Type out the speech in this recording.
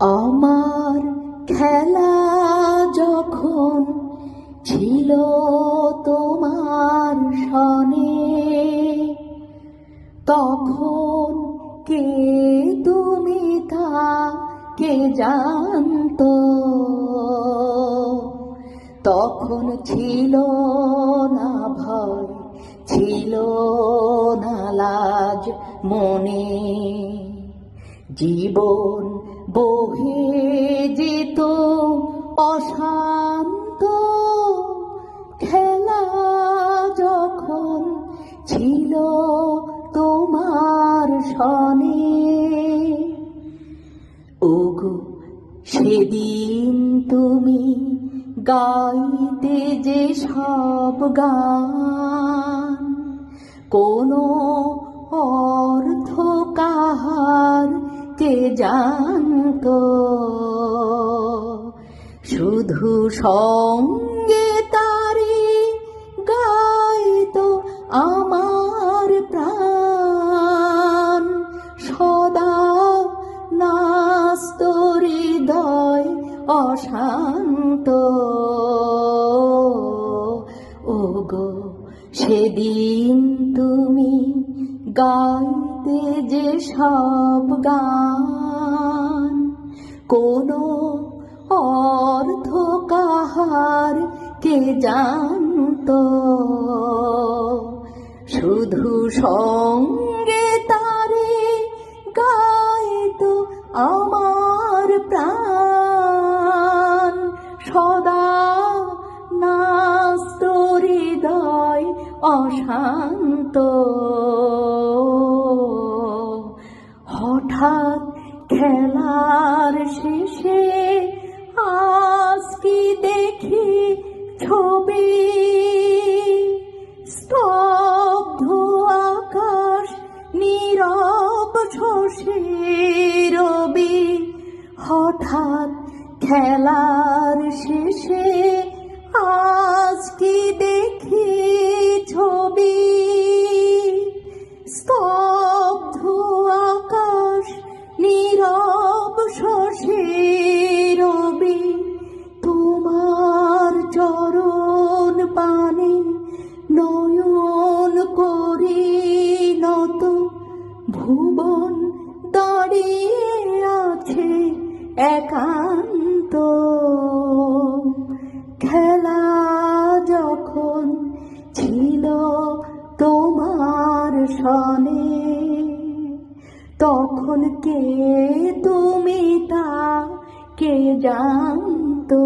আমার খেলা যখন ছিল তোমার সনে, তখন কে তুমি তা কে জানতো? তখন ছিল না ভয়, ছিল না লাজ মনে। জীবন বহে যেত অশান্ত খেলা যখন ছিল তোমার সনে। ওগো, সেদিন তুমি গাইতে যে সব গান, কোনো কাহার কে জানতো। শুধু সঙ্গে তারি গাইতো আমার প্রাণ। সদা নাস্ত হৃদয় অশান্ত। ওগো, সেদিন তুমি গাইতে যে সব গান, কোনো অর্থ কাহার কে জানতো? শুধু সঙ্গে তারে গাইতো আমার প্রাণ। সদা নাস্ত হৃদয় অশান্ত। হঠাৎ খেলার শেষে আজ কি দেখি ছবি। স্তব্ধ আকাশ, নীরব শশী রবি। হঠাৎ খেলার শেষে আজ কি দেখি নয়ন করি নত ভুবন দাঁড়িয়ে আছে একান্ত। খেলা যখন ছিল তোমার সনে, তখন কে তুমি তা কে জানতো?